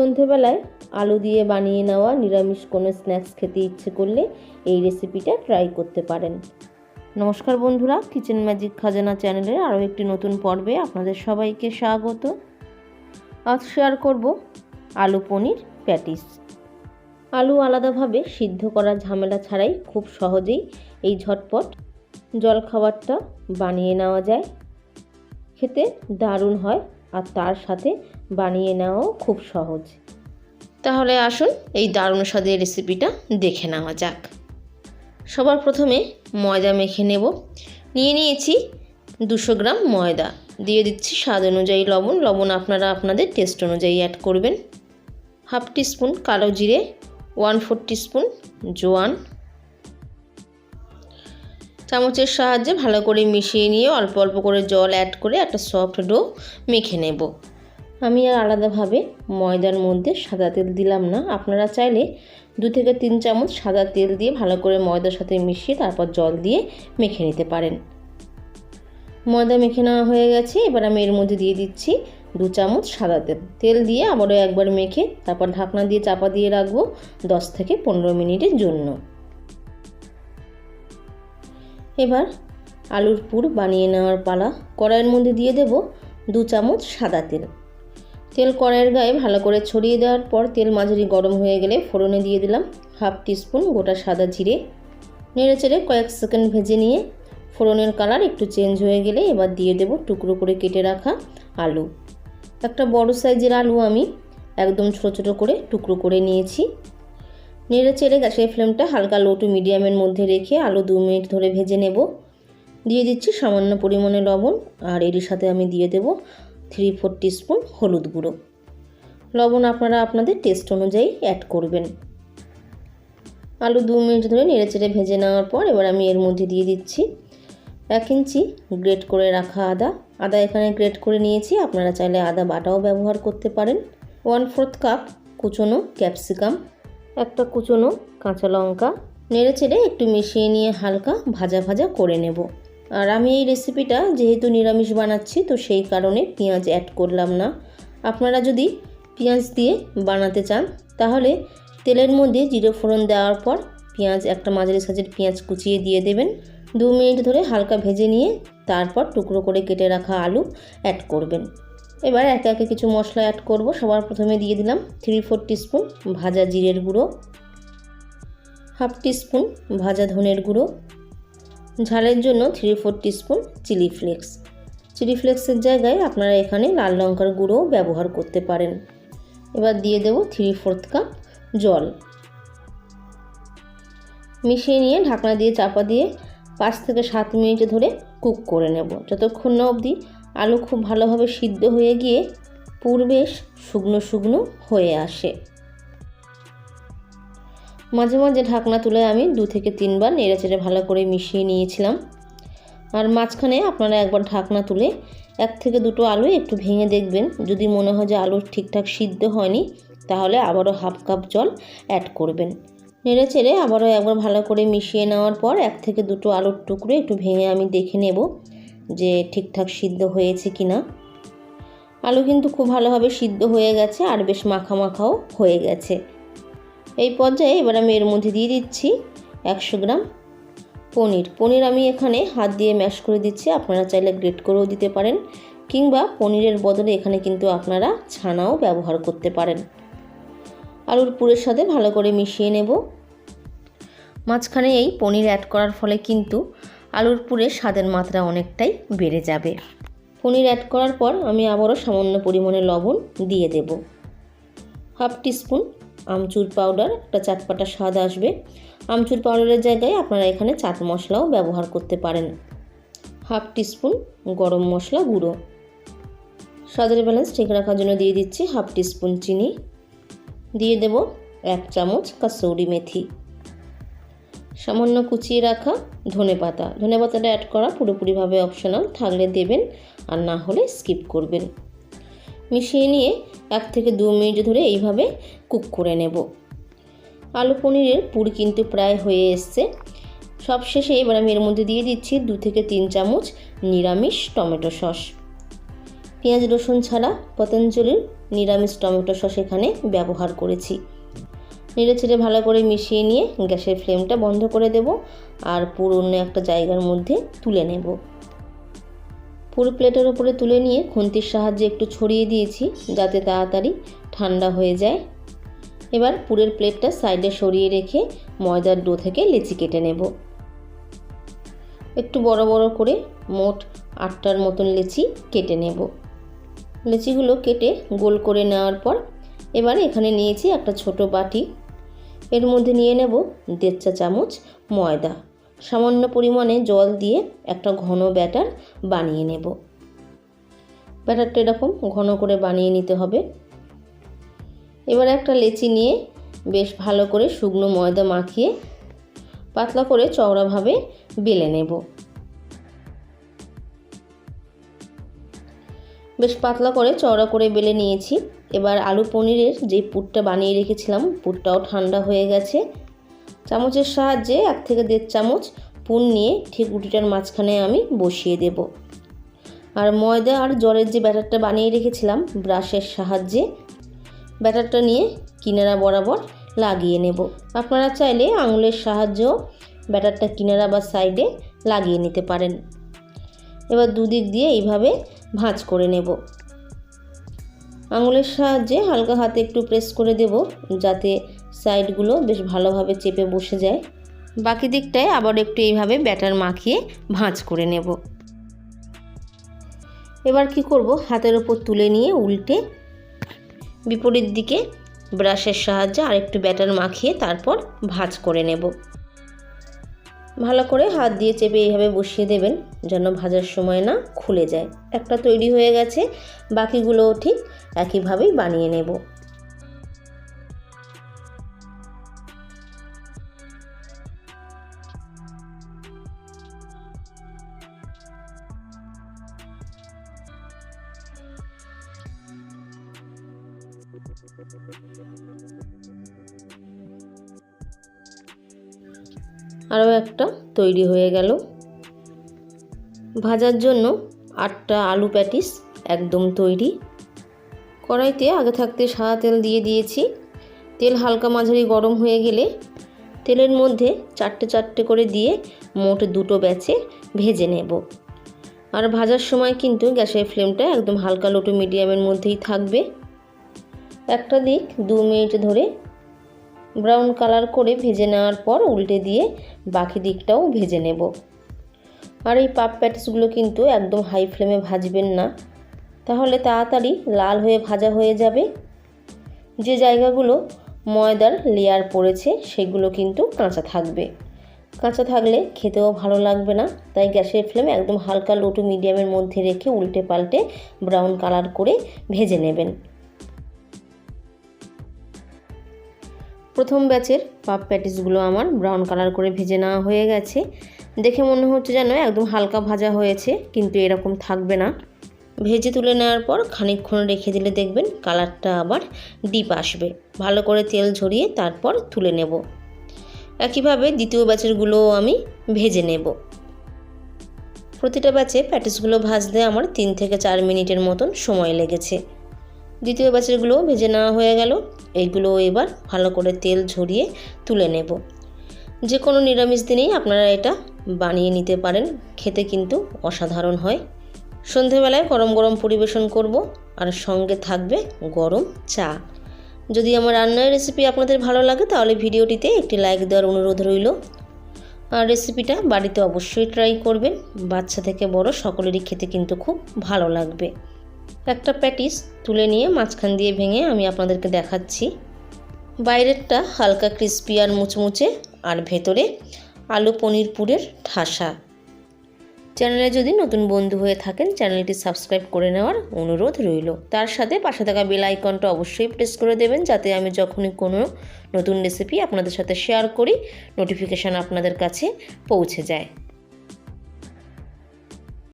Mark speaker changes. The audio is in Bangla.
Speaker 1: সন্ধেবেলায় আলু দিয়ে বানিয়ে নেওয়া নিরামিষ কোনো স্ন্যাক্স খেতে ইচ্ছে করলে এই রেসিপিটা ট্রাই করতে পারেন। নমস্কার বন্ধুরা কিচেন ম্যাজিক খাজানা চ্যানেলের আরও একটি নতুন পর্বে আপনাদের সবাইকে স্বাগত। আজ শেয়ার করব আলু পনির প্যাটিস। আলু আলাদাভাবে সিদ্ধ করার ঝামেলা ছাড়াই খুব সহজেই এই ঝটপট জলখাবারটা বানিয়ে নেওয়া যায়। খেতে দারুণ হয় আর তার সাথে বানিয়ে নেওয়াও খুব সহজ। তাহলে আসুন এই দারুণ স্বাদের রেসিপিটা দেখে নেওয়া যাক। সবার প্রথমে ময়দা মেখে নেব। নিয়ে নিয়েছি দুশো গ্রাম ময়দা। দিয়ে দিচ্ছি স্বাদ অনুযায়ী লবণ। লবণ আপনারা আপনাদের টেস্ট অনুযায়ী অ্যাড করবেন। হাফ টিস্পুন কালো জিরে ওয়ান ফোর টিস্পুন জোয়ান। চামচের সাহায্যে ভালো করে মিশিয়ে নিয়ে অল্প অল্প করে জল অ্যাড করে একটা সফট ডো মেখে নেব। আমি আর আলাদাভাবে ময়দার মধ্যে সাদা তেল দিলাম না। আপনারা চাইলে দু থেকে তিন চামচ সাদা তেল দিয়ে ভালো করে ময়দার সাথে মিশিয়ে তারপর জল দিয়ে মেখে নিতে পারেন। ময়দা মেখে নেওয়া হয়ে গেছে। এবার আমি এর মধ্যে দিয়ে দিচ্ছি দু চামচ সাদা তেল। তেল দিয়ে আবারও একবার মেখে তারপর ঢাকনা দিয়ে চাপা দিয়ে রাখব দশ থেকে পনেরো মিনিটের জন্য। এবার আলুর পুর বানিয়ে নেওয়ার পালা। কড়াইয়ের মধ্যে দিয়ে দেব দু চামচ সাদা তেল। তেল কড়াইয়ের গায়ে ভালো করে ছড়িয়ে দেওয়ার পর তেল মাঝারি গরম হয়ে গেলে ফোড়নে দিয়ে দিলাম হাফ টিস্পুন গোটা সাদা জিরে। নেড়ে চেড়ে কয়েক সেকেন্ড ভেজে নিয়ে ফোড়নের কালার একটু চেঞ্জ হয়ে গেলে এবার দিয়ে দেব টুকরো করে কেটে রাখা আলু। একটা বড় সাইজের আলু আমি একদম ছোটো ছোটো করে টুকরো করে নিয়েছি। নেড়ে চেড়ে গ্যাসের ফ্লেমটা হালকা লো টু মিডিয়ামের মধ্যে রেখে আলু দু মিনিট ধরে ভেজে নেব। দিয়ে দিচ্ছি সামান্য পরিমাণে লবণ আর এর সাথে আমি দিয়ে দেব থ্রি ফোর টিস্পুন হলুদ গুঁড়ো। লবণ আপনারা আপনাদের টেস্ট অনুযায়ী অ্যাড করবেন। আলু দু মিনিট ধরে নেড়ে চেড়ে ভেজে নেওয়ার পর এবার আমি এর মধ্যে দিয়ে দিচ্ছি এক ইঞ্চি গ্রেট করে রাখা আদা। আদা এখানে গ্রেট করে নিয়েছি, আপনারা চাইলে আদা বাটাও ব্যবহার করতে পারেন। ওয়ান ফোর্থ কাপ কুচনো ক্যাপসিকাম একটা কুচনো কাঁচা লঙ্কা। নেড়ে চেড়ে একটু মিশিয়ে নিয়ে হালকা ভাজা ভাজা করে নেব। আর আমি এই রেসিপিটা যেহেতু নিরামিষ বানাচ্ছি, তো সেই কারণে পেঁয়াজ অ্যাড করলাম না। আপনারা যদি পেঁয়াজ দিয়ে বানাতে চান, তাহলে তেলের মধ্যে জিরে ফোড়ন দেওয়ার পর পেঁয়াজ, একটা মাঝারি সাইজের পেঁয়াজ কুচিয়ে দিয়ে দেবেন। দু মিনিট ধরে হালকা ভেজে নিয়ে তারপর টুকরো করে কেটে রাখা আলু অ্যাড করবেন। এবার একে একে কিছু মশলা অ্যাড করব। সবার প্রথমে দিয়ে দিলাম থ্রি ফোর টিস্পুন ভাজা জিরের গুঁড়ো হাফ টিস্পুন ভাজা ধনের গুঁড়ো ঝালের জন্য three four teaspoon chilli flakes chilli ফ্লেক্সের জায়গায় আপনারা এখানে লাল লঙ্কার গুঁড়ো ব্যবহার করতে পারেন। এবার দিয়ে দেব থ্রি ফোর্থ কাপ জল। মিশিয়ে নিয়ে ঢাকনা দিয়ে চাপা দিয়ে পাঁচ থেকে সাত মিনিট ধরে কুক করে নেব। যতক্ষণ না অবধি আলু খুব ভালোভাবে সিদ্ধ হয়ে গিয়ে পূর্বেশ শুকনো শুকনো হয়ে আসে। মাঝে মাঝে ঢাকনা তুলে আমি দু থেকে তিনবার নেড়ে চেড়ে ভালো করে মিশিয়ে নিয়েছিলাম। আর মাঝখানে আপনারা একবার ঢাকনা তুলে এক থেকে দুটো আলু একটু ভেঙে দেখবেন। যদি মনে হয় যে আলু ঠিকঠাক সিদ্ধ হয়নি, তাহলে আবারও হাফ কাপ জল অ্যাড করবেন। নেড়ে চেড়ে আবারও একবার ভালো করে মিশিয়ে নেওয়ার পর এক থেকে দুটো আলুর টুকরো একটু ভেঙে আমি দেখে নেব যে ঠিকঠাক সিদ্ধ হয়েছে কি না আলু কিন্তু খুব ভালোভাবে সিদ্ধ হয়ে গেছে আর বেশ মাখা মাখাও হয়ে গেছে। এই পর্যায়ে এবার আমি এর মধ্যে দিয়ে দিচ্ছি একশো গ্রাম পনির। পনির আমি এখানে হাত দিয়ে ম্যাশ করে দিচ্ছি, আপনারা চাইলে গ্রেট করেও দিতে পারেন কিংবা পনিরের বদলে এখানে কিন্তু আপনারা ছানাও ব্যবহার করতে পারেন। আলুর পুরের সাথে ভালো করে মিশিয়ে নেব। মাঝখানে এই পনির অ্যাড করার ফলে কিন্তু আলুর পুরের স্বাদের মাত্রা অনেকটাই বেড়ে যাবে। পনির অ্যাড করার পর আমি আবারও সামান্য পরিমাণে লবণ দিয়ে দেব। হাফ টিস্পুন আমচুর পাউডার একটা চাটপাটা স্বাদ আসবে। আমচুর পাউডারের জায়গায় আপনারা এখানে চাট মশলাও ব্যবহার করতে পারেন। হাফ টিস্পুন গরম মশলা গুঁড়ো। স্বাদের ব্যালেন্স ঠিক রাখার জন্য দিয়ে দিচ্ছি হাফ টিস্পুন চিনি। দিয়ে দেব এক চামচ কাসৌরি মেথি। সামান্য কুচিয়ে রাখা ধনে পাতা। ধনে পাতাটা অ্যাড করা পুরোপুরিভাবে অপশনাল থাকলে দেবেন আর না হলে স্কিপ করবেন। মিশিয়ে নিয়ে এক থেকে দু মিনিট ধরে এইভাবে কুক করে নেব। আলু পনিরের পুর কিন্তু প্রায় হয়ে এসছে। সবশেষে এবার আমি এর মধ্যে দিয়ে দিচ্ছি দু থেকে তিন চামচ নিরামিষ টমেটো সস। পেঁয়াজ, রসুন ছাড়া পতঞ্জলির নিরামিষ টমেটো সস এখানে ব্যবহার করেছি। নেড়ে চেড়ে ভালো করে মিশিয়ে নিয়ে গ্যাসের ফ্লেমটা বন্ধ করে দেব আর পুরো অন্য একটা জায়গার মধ্যে তুলে নেব। পুরো প্লেটের ওপরে তুলে নিয়ে খুন্তির সাহায্যে একটু ছড়িয়ে দিয়েছি, যাতে তাড়াতাড়ি ঠান্ডা হয়ে যায়। এবার পুরের প্লেটটা সাইডে সরিয়ে রেখে ময়দার ডো থেকে লেচি কেটে নেব। একটু বড় বড় করে মোট আটটার মতন লেচি কেটে নেব। লেচিগুলো কেটে গোল করে নেওয়ার পর এবার এখানে নিয়েছি একটা ছোট বাটি। এর মধ্যে নিয়ে নেব দেড় চা চামচ ময়দা। সামান্য পরিমাণে জল দিয়ে একটা ঘন ব্যাটার বানিয়ে নেব। ব্যাটারটা এরকম ঘন করে বানিয়ে নিতে হবে। এবার একটা লেচি নিয়ে বেশ ভালো করে শুকনো ময়দা মাখিয়ে পাতলা করে চওড়াভাবে বেলে নেব। বেশ পাতলা করে চওড়া করে বেলে নিয়েছি। এবার আলু পনিরের যে পুরটা বানিয়ে রেখেছিলাম, পুরটাও ঠান্ডা হয়ে গেছে। চামচের সাহায্যে এক থেকে দেড় চামচ পুর নিয়ে ঠিক রুটিটার মাঝখানে আমি বসিয়ে দেব। আর ময়দা আর জলের যে ব্যাটারটা বানিয়ে রেখেছিলাম ব্রাশের সাহায্যে, ব্যাটারটা নিয়ে কিনারা বরাবর লাগিয়ে নেব। আপনারা চাইলে আঙুলের সাহায্যেও ব্যাটারটা কিনারা বা সাইডে লাগিয়ে নিতে পারেন। এবার দুদিক দিয়ে এইভাবে ভাঁজ করে নেব। আঙুলের সাহায্যে হালকা হাতে একটু প্রেস করে দেব যাতে সাইডগুলো বেশ ভালোভাবে চেপে বসে যায়। বাকি দিকটায় আবার একটু এইভাবে ব্যাটার মাখিয়ে ভাঁজ করে নেব। এবার কি করব? হাতের ওপর তুলে নিয়ে উল্টে বিপরীত দিকে ব্রাশের সাহায্যে আরেকটু ব্যাটার মাখিয়ে তারপর ভাঁজ করে নেব। ভালো করে হাত দিয়ে চেপে এইভাবে বসিয়ে দেবেন যেন ভাজার সময় না খুলে যায়। একটা তৈরি হয়ে গেছে, বাকিগুলোও ঠিক একইভাবেই বানিয়ে নেব। আরও একটা তৈরি হয়ে গেল। ভাজার জন্য আটটা আলু প্যাটিস একদম তৈরি। কড়াইতে আগে থাকতে সাদা তেল দিয়ে দিয়েছি। তেল হালকা মাঝারি গরম হয়ে গেলে তেলের মধ্যে চারটে চারটে করে দিয়ে মোট দুটো ব্যাচে ভেজে নেব। আর ভাজার সময় কিন্তু গ্যাসের ফ্লেমটা একদম হালকা লোটো মিডিয়ামের মধ্যেই থাকবে। একটা দিক দু মিনিট ধরে ব্রাউন কালার করে ভেজে নেওয়ার পর উল্টে দিয়ে বাকি দিকটাও ভেজে নেব। আর এই পাপ প্যাটিসগুলো কিন্তু একদম হাই ফ্লেমে ভাজবেন না। তাহলে তাড়াতাড়ি লাল হয়ে ভাজা হয়ে যাবে। যে জায়গাগুলো ময়দার লেয়ার পড়েছে সেগুলো কিন্তু কাঁচা থাকবে। কাঁচা থাকলে খেতেও ভালো লাগবে না, তাই গ্যাসের ফ্লেমে একদম হালকা লো টু মিডিয়ামের মধ্যে রেখে উল্টে পাল্টে ব্রাউন কালার করে ভেজে নেবেন। প্রথম ব্যাচের পাপ প্যাটিসগুলো আমার ব্রাউন কালার করে ভেজে নেওয়া হয়ে গেছে। দেখে মনে হচ্ছে যেন একদম হালকা ভাজা হয়েছে, কিন্তু এরকম থাকবে না। ভেজে তুলে নেওয়ার পর খানিকক্ষণ রেখে দিলে দেখবেন কালারটা আবার ডিপ আসবে। ভালো করে তেল ঝরিয়ে তারপর তুলে নেব। একইভাবে দ্বিতীয় ব্যাচেরগুলোও আমি ভেজে নেব। প্রতিটা ব্যাচে প্যাটিসগুলো ভাজতে আমার তিন থেকে চার মিনিটের মতন সময় লেগেছে। দ্বিতীয় ব্যাচেরগুলো ভেজে নেওয়া হয়ে গেল। এইগুলো এবার ভালো করে তেল ঝরিয়ে তুলে নেব। যে কোনো নিরামিষ দিনেই আপনারা এটা বানিয়ে নিতে পারেন। খেতে কিন্তু অসাধারণ হয়। সন্ধেবেলায় গরম গরম পরিবেশন করব আর সঙ্গে থাকবে গরম চা। যদি আমার রান্নার রেসিপি আপনাদের ভালো লাগে তাহলে ভিডিওটিতে একটি লাইক দেওয়ার অনুরোধ রইল। আর রেসিপিটা বাড়িতে অবশ্যই ট্রাই করবেন। বাচ্চা থেকে বড় সকলেরই খেতে কিন্তু খুব ভালো লাগবে। একটা প্যাটিস তুলে নিয়ে মাঝখান দিয়ে ভেঙে আমি আপনাদেরকে দেখাচ্ছি। বাইরেরটা হালকা ক্রিস্পি আর মুচমুচে, আর ভেতরে আলু পনির পুরের ঠাসা। চ্যানেলে যদি নতুন বন্ধু হয়ে থাকেন, চ্যানেলটি সাবস্ক্রাইব করে নেওয়ার অনুরোধ রইল। তার সাথে পাশে থাকা বেল আইকনটা অবশ্যই প্রেস করে দেবেন, যাতে আমি যখনই কোনো নতুন রেসিপি আপনাদের সাথে শেয়ার করি নোটিফিকেশান আপনাদের কাছে পৌঁছে যায়।